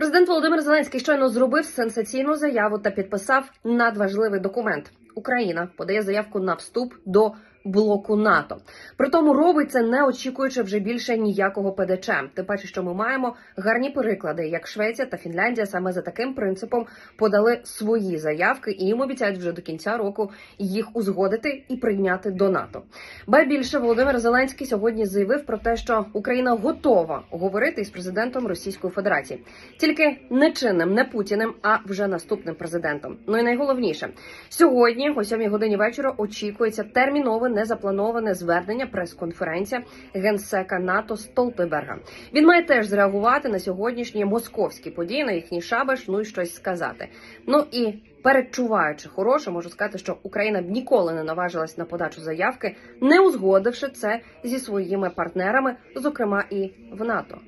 Президент Володимир Зеленський щойно зробив сенсаційну заяву та підписав надважливий документ. Україна подає заявку на вступ до блоку НАТО. Притому робить це не очікуючи вже більше ніякого ПДЧ. Тим паче, що ми маємо гарні приклади, як Швеція та Фінляндія саме за таким принципом подали свої заявки і їм обіцяють вже до кінця року їх узгодити і прийняти до НАТО. Ба більше Володимир Зеленський сьогодні заявив про те, що Україна готова говорити із президентом Російської Федерації, тільки не чинним, не Путіним, а вже наступним президентом. Ну і найголовніше сьогодні, о 7 годині вечора, очікується термінове незаплановане звернення прес-конференція генсека НАТО Столтенберга. Він має теж зреагувати на сьогоднішні московські події, на їхній шабаш, ну і щось сказати. Ну і передчуваючи хороше, можу сказати, що Україна б ніколи не наважилась на подачу заявки, не узгодивши це зі своїми партнерами, зокрема і в НАТО.